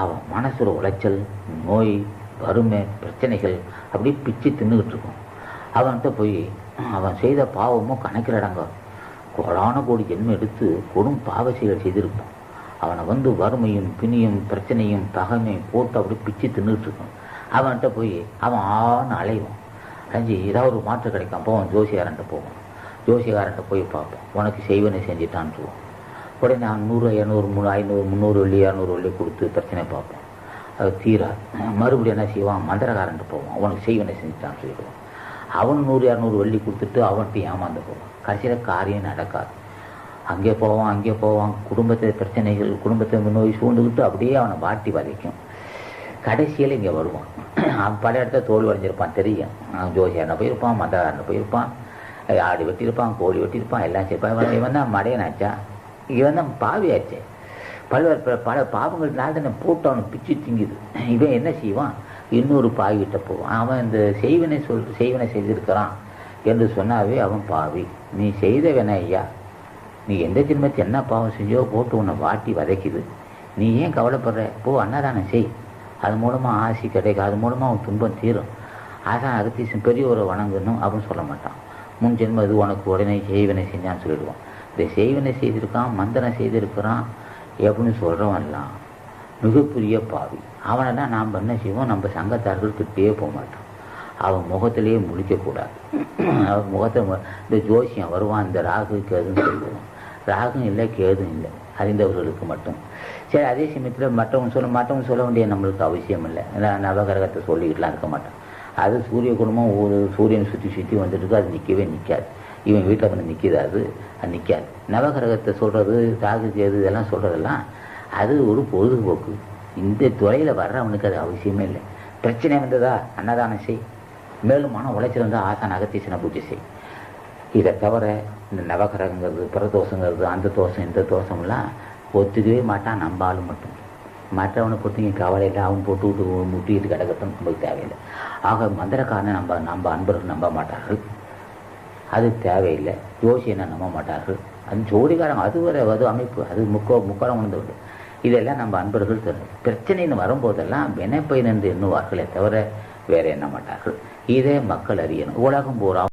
அவன் மனசுல உளைச்சல் நோய் வறுமை பிரச்சனைகள் அப்படி பிச்சு தின்னுக்கிட்டு இருக்கும். அவன்கிட்ட போய் அவன் செய்த பாவமும் கணக்கிலடங்க. கோடான கோடி ஜென்மம் எடுத்து கொடும் பாவ செயல் செய்திருப்பான். அவனை வந்து வறுமையும் பிணியும் பிரச்சனையும் பகைமையும் போட்டு அப்படி பிச்சு தின்னுக்கிட்டு இருக்கான் அவன்கிட்ட போய் அவன் ஆன்னு அலைவான். அலைஞ்சி ஏதாவது ஒரு மாற்றம் கிடைக்கும் போவான் ஜோசியாரன்ட்ட போவான். ஜோசியக்காரன்ட்ட போய் பார்ப்போம். உனக்கு செய்வனை செஞ்சுட்டான்ட்டுருவோம் உடனே நான் நூறு இரநூறு மூணு ஐநூறு முந்நூறு வெள்ளி இரநூறு வெள்ளி கொடுத்து பிரச்சனை பார்ப்போம். அது தீரா. மறுபடியும் என்ன செய்வான்? மந்திரக்காரன்ட்டு போவான். அவனுக்கு செய்வனை செஞ்சுட்டான்னு சொல்லிடுவான். அவன் நூறு இரநூறு வெள்ளி கொடுத்துட்டு அவன்கிட்ட ஏமாந்து போவான். கடைசியில் காரியம் நடக்காது. அங்கே போவான் அங்கே போவான். குடும்பத்தை பிரச்சனைகள் குடும்பத்தை நோய் சூழ்ந்துக்கிட்டு அப்படியே அவனை வாட்டி வதைக்கும். கடைசியில் இங்கே வருவான். அவன் பல இடத்துல தோல் வரைஞ்சிருப்பான். தெரியும். அவன் ஜோசியாரனை போயிருப்பான் மதகாரனை போயிருப்பான். ஆடு வெட்டியிருப்பான் கோழி வெட்டியிருப்பான் எல்லாம் செய்ப்பான் இவன் இவன் தான் மடையனாச்சா? இவன் தான் பாவியாச்சே. பல்வேறு பல பாவங்கள்னால தானே போட்டு அவனை பிச்சு திங்குது. இவன் என்ன செய்வான்? இன்னொரு பாவிகிட்ட போவான். அவன் இந்த செய்வனை சொல் செய்வனை செய்திருக்கிறான் என்று சொன்னாவே அவன் பாவி. நீ செய்தவன ஐயா. நீ எந்த ஜென்மத்தை என்ன பாவம் செஞ்சோ போட்டு உன்னை வாட்டி வதைக்குது. நீ ஏன் கவலைப்படுற? போ அன்னதானம் செய். அது மூலமாக ஆசி கிடைக்கும். அது மூலமாக அவன் துன்பம் தீரும். அதான் அகத்தீசன் பெரியவரை வணங்கணும் அப்படின்னு சொல்ல மாட்டான். முன் ஜென்மம் இது உனக்கு உடனே செய்வனை செஞ்சான்னு சொல்லிடுவான். இந்த செய்வனை செய்திருக்கான் மந்திரம் செய்திருக்கிறான் எப்படின்னு சொல்கிறவன்லாம் மிகப்பெரிய பாவி. அவனெல்லாம் நாம் என்ன செய்வோம்? நம்ம சங்கத்தார்கள் கிட்டேயே போக மாட்டோம் அவன் முகத்திலேயே முழிக்கக்கூடாது அவன் முகத்தை இந்த ஜோசியம் வருவான் இந்த ராகு கேதுன்னு சொல்லுவான் ராகும் இல்லை கேதும் இல்லை. அறிந்தவர்களுக்கு மட்டும். சரி அதே சமயத்தில் மற்றவங்க சொல்ல மற்றவங்க சொல்ல வேண்டிய நம்மளுக்கு அவசியம் இல்லை. ஏன்னா நவகிரகத்தை சொல்லிக்கிட்டுலாம் இருக்க மாட்டான். அது சூரிய குடும்பம் ஒரு சூரியன் சுற்றி சுற்றி வந்துட்டுருக்கு அது நிற்கவே நிற்காது இவன் வீட்டில் வந்து நிற்கிது அது? அது நிற்காது நவகிரகத்தை சொல்கிறது ராகு கேது இதெல்லாம் சொல்கிறதெல்லாம் அது ஒரு பொழுதுபோக்கு. இந்த துறையில் வர்றவனுக்கு அது அவசியமே இல்லை. பிரச்சனை வந்ததா? அன்னதானம் செய். மேலும் மன உளைச்சல் இருந்தால் ஆசான் அகத்தீசனை பூஜை செய். இதை தவிர இந்த நவகிரகங்கிறது பிரதோஷங்கிறது அந்த தோஷம் இந்த தோஷம்லாம் ஒத்துக்கவே மாட்டான் நம்ம மட்டும். மற்றவனை பொறுத்தவங்க கவலை இல்லை. அவன் போட்டு விட்டு முட்டிட்டு கிடக்கட்டும் நமக்கு தேவையில்லை. ஆக மந்திரக்காரனை நம்ம நம்ம அன்பர்கள் நம்ப மாட்டார்கள். அது தேவையில்லை. ஜோசியனை நம்ப மாட்டார்கள்? அது ஜோடிக்காரங்க அது ஒரு அது அமைப்பு. அது முக்கோ முக்காலம் உணர்ந்து இதெல்லாம் நம்ம அன்பர்கள் தெரியும் பிரச்சனைன்னு வரும்போதெல்லாம் வினைப்பயன் என்று எண்ணுவார்களே தவிர வேற எண்ண மாட்டார்கள்? இதே மக்கள் அறியணும். உலகம் பூரா